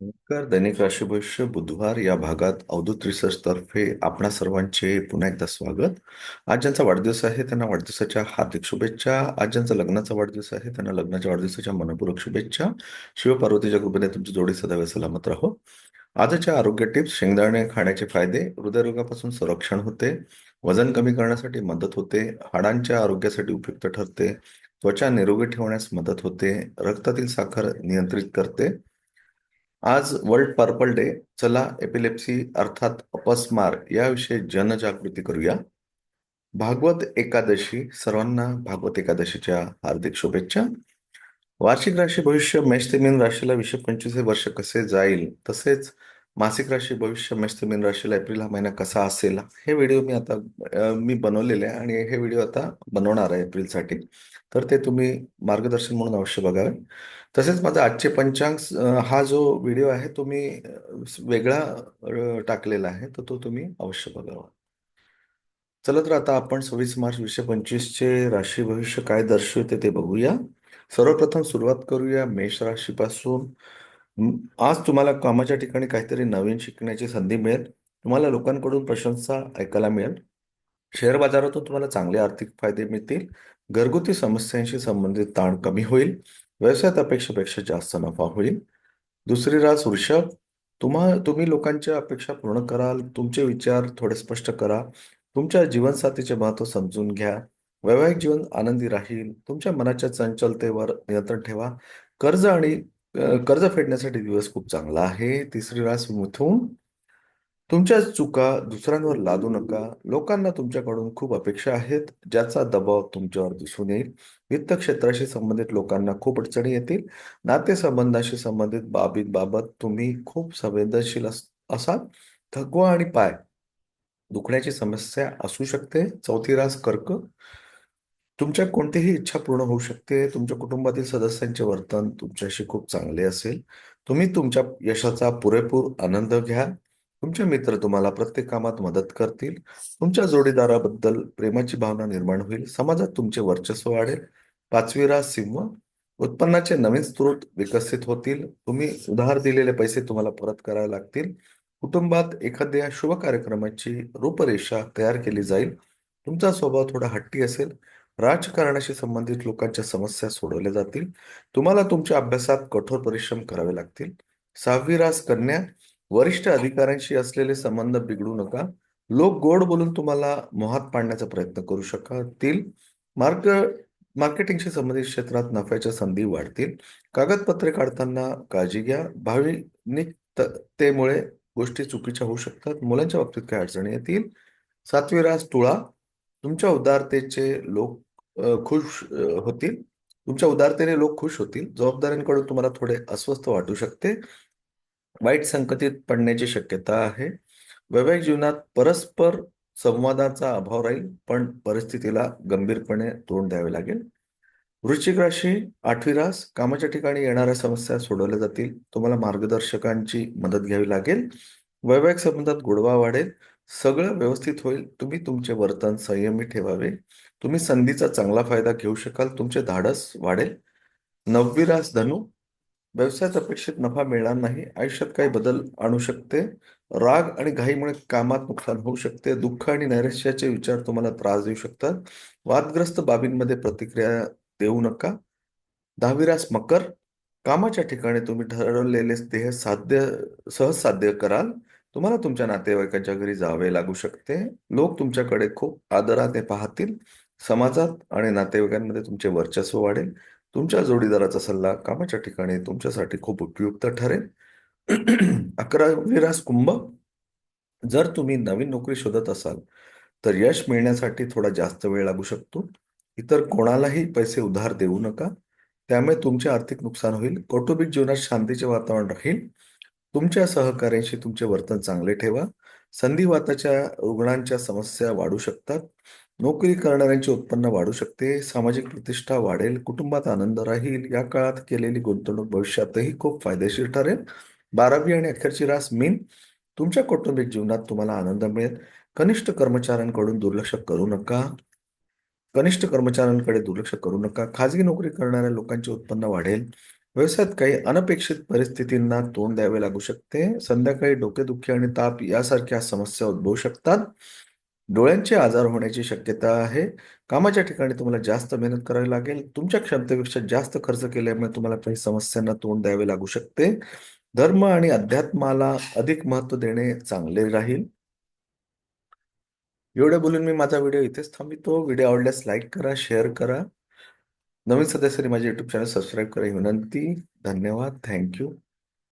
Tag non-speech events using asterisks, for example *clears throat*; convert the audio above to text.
नमस्कार दैनिक राशीभविष्य बुधवार या भागात अवधूत रिसर्च तर्फे आपणा सर्वांचे पुन्हा एकदा स्वागत. आज ज्यांचा वाढदिवस आहे त्यांना वाढदिवसाच्या हार्दिक शुभेच्छा. आज ज्यांचा लग्नाचा वाढदिवस आहे त्यांना लग्नाच्या वाढदिवसाच्या मनपूर्वक शुभेच्छा. शिवपार्वतीच्या कृपेने तुमची जोडी सदैव सलामत राहो. आजच्या आरोग्य टिप्स शेंगदाणे खाण्याचे फायदे हृदयरोगापासून संरक्षण होते वजन कमी करण्यासाठी मदत होते हाडांच्या आरोग्यासाठी उपयुक्त ठरते त्वचा निरोगी ठेवण्यास मदत होते रक्तातील साखर नियंत्रित करते आज वर्ल्ड पर्पल डे चला एपिलेप्सी अर्थात अपस्मार याविषयी जनजागृती करूया. भागवत एकादशी. सर्वांना भागवत एकादशीच्या हार्दिक शुभेच्छा. वार्षिक राशी भविष्य मेष ते मीन राशीला विषय पंचवीस वर्ष कसे जाईल तसेच मासिक राशी भविष्य मेष ते मीन राशीला एप्रिल हा महिना कसा असेल हे व्हिडिओ मी आता अ, मी बनवलेले आहे आणि हे व्हिडिओ आता बनवणार आहे एप्रिलसाठी. तर ते तुम्ही मार्गदर्शन म्हणून अवश्य बघावे. तसेच माझा आजचे पंचांग अ, हा जो व्हिडिओ आहे तो मी अ, वेगळा अ, टाकलेला आहे तर तो तुम्ही अवश्य बघावा. चला तर आता आपण सव्वीस मार्च वीसशे पंचवीसचे राशी भविष्य काय दर्शवते ते बघूया. सर्वप्रथम सुरुवात करूया मेष राशीपासून. आज तुम्हाला कामाच्या ठिकाणी काहीतरी नवीन शिकण्याची संधी मिळेल. तुम्हाला लोकांकडून प्रशंसा ऐकायला मिळेल. शेअर बाजारातून तुम्हाला चांगले आर्थिक फायदे मिळतील. घरगुती समस्यांशी संबंधित ताण कमी होईल. व्यवसायात अपेक्षेपेक्षा जास्त नफा होईल. दुसरी रास वृषभ. तुम्हा तुम्ही लोकांच्या अपेक्षा पूर्ण कराल. तुमचे विचार थोडे स्पष्ट करा. तुमच्या जीवनसाथीचे महत्त्व समजून घ्या. वैवाहिक जीवन आनंदी राहील. तुमच्या मनाच्या चंचलतेवर नियंत्रण ठेवा. कर्ज आणि कर्ज फेडण्यासाठी दिवस खूप चांगला आहे. तिसरी रास मिथुन. तुमच्या चुका दुसऱ्यांवर लादू नका. लोकांना तुमच्याकडून खूप अपेक्षा आहेत. ज्याचा दबाव तुमच्यावर दिसून येईल. वित्त क्षेत्राशी संबंधित लोकांना खूप अडचणी येतील. नातेसंबंधाशी संबंधित बाबीत बाबत तुम्ही खूप संवेदनशील अस- असाल. थकवा आणि पाय दुखण्याची समस्या असू शकते. चौथी रास कर्क. तुमच्या कोणतीही इच्छा पूर्ण होऊ शकते. तुमच्या कुटुंबातील सदस्यांचे वर्तन तुमच्याशी खूप चांगले असेल. तुम्ही तुमच्या यशाचा पुरेपूर आनंद घ्या. तुमचे मित्र तुम्हाला प्रत्येक कामात मदत करतील. तुमच्या जोडीदाराबद्दल प्रेमाची भावना निर्माण होईल. समाजात तुमचे वर्चस्व वाढेल. पाचवी रास सिंह उत्पन्नाचे नवीन स्रोत विकसित होतील. तुम्ही उधार दिलेले पैसे तुम्हाला परत करावे लागतील. कुटुंबात एखाद्या शुभ कार्यक्रमाची रूपरेषा तयार केली जाईल. तुमचा स्वभाव थोडा हट्टी असेल. राजकारणाशी संबंधित लोकांच्या समस्या सोडवल्या जातील. तुम्हाला तुमच्या अभ्यासात कठोर परिश्रम करावे लागतील. सहावी रास कन्या वरिष्ठ अधिकाऱ्यांशी असलेले संबंध बिघडू नका. लोक गोड बोलून तुम्हाला मोहात पाडण्याचा प्रयत्न करू शकतील. मार्क मार्केटिंगशी संबंधित क्षेत्रात नफ्याच्या संधी वाढतील. कागदपत्रे काढताना काळजी घ्या. भावनिकतेमुळे गोष्टी चुकीच्या होऊ शकतात. मुलांच्या बाबतीत काही अडचणी येतील. सातवी रास तुळा तुमच्या उदारतेचे लोक खुश होतील. तुमच्या उदारतेने लोक खुश होतील. जबाबदाऱ्यांकडून तुम्हाला थोडे अस्वस्थ वाटू शकते. वाईट संकटीत पडण्याची शक्यता आहे. वैवाहिक जीवनात परस्पर संवादाचा अभाव राहील पण परिस्थितीला गंभीरपणे तोंड द्यावे लागेल. वृश्चिक राशी आठवी रास कामाच्या ठिकाणी येणाऱ्या समस्या सोडवल्या जातील. तुम्हाला मार्गदर्शकांची मदत घ्यावी लागेल. वैवाहिक संबंधात गोडवा वाढेल. सगळं व्यवस्थित होईल. तुम्ही तुमचे वर्तन संयमी ठेवावे. तुम्ही संधीचा चांगला फायदा घेऊ शकाल. तुमचे धाडस वाढेल. नववीरास धनु व्यवसायात अपेक्षित नफा मिळणार नाही. आयुष्यात काही बदल आणू शकते. राग आणि घाईमुळे कामात नुकसान होऊ शकते. दुःख आणि नैराश्याचे विचार तुम्हाला त्रास देऊ शकतात. वादग्रस्त बाबींमध्ये प्रतिक्रिया देऊ नका. दहावीरास मकर कामाच्या ठिकाणी तुम्ही ठरवलेले ध्येय साध्य सहज साध्य कराल. तुम्हाला तुमच्या नातेवाईकांच्या घरी जावे लागू शकते. लोक तुमच्याकडे खूप आदराने पाहतील. समाजात आणि नातेवाईकांमध्ये तुमचे वर्चस्व वाढेल. तुमच्या जोडीदाराचा सल्ला कामाच्या ठिकाणी तुमच्यासाठी खूप उपयुक्त ठरेल. *clears throat* अकरावी रास कुंभ. जर तुम्ही नवीन नोकरी शोधत असाल तर यश मिळण्यासाठी थोडा जास्त वेळ लागू शकतो. इतर कोणालाही पैसे उधार देऊ नका. त्यामुळे तुमचे आर्थिक नुकसान होईल. कौटुंबिक जीवनात शांतीचे वातावरण राहील. तुमच्या सहकाऱ्यांशी तुमचे वर्तन चांगले ठेवा. संधिवाताच्या रुग्णांच्या समस्या वाढू शकतात. नोकरी करणाऱ्यांचे उत्पन्न वाढू शकते. सामाजिक प्रतिष्ठा वाढेल. कुटुंबात आनंद राहील. या काळात केलेली गुंतवणूक भविष्यातही खूप फायदेशीर ठरेल. बारावी आणि अखेरची रास मीन तुमच्या कौटुंबिक जीवनात तुम्हाला आनंद मिळेल. कनिष्ठ कर्मचाऱ्यांकडून दुर्लक्ष करू नका. कनिष्ठ कर्मचाऱ्यांकडे दुर्लक्ष करू नका. खाजगी नोकरी करणाऱ्या लोकांचे उत्पन्न वाढेल. व्यवसायात काही अनपेक्षित परिस्थितींना तोंड द्यावे लागू शकते. संध्याकाळी डोकेदुखी आणि ताप यासारख्या समस्या उद्भवू शकतात. डोळ्यांचे आजार होण्याची शक्यता आहे. कामाच्या ठिकाणी तुम्हाला जास्त मेहनत करावी लागेल. तुमच्या क्षमतेपेक्षा जास्त खर्च केल्यामुळे तुम्हाला काही समस्यांना तोंड द्यावे लागू शकते. धर्म आणि अध्यात्माला अधिक महत्त्व देणे चांगले राहील. एवढे बोलून मी माझा व्हिडिओ इथेच थांबितो. व्हिडिओ आवडल्यास लाईक करा शेअर करा. नवीन सदस्यांनी माझे युट्यूब चॅनल सबस्क्राईब करा. ही विनंती. धन्यवाद. थँक्यू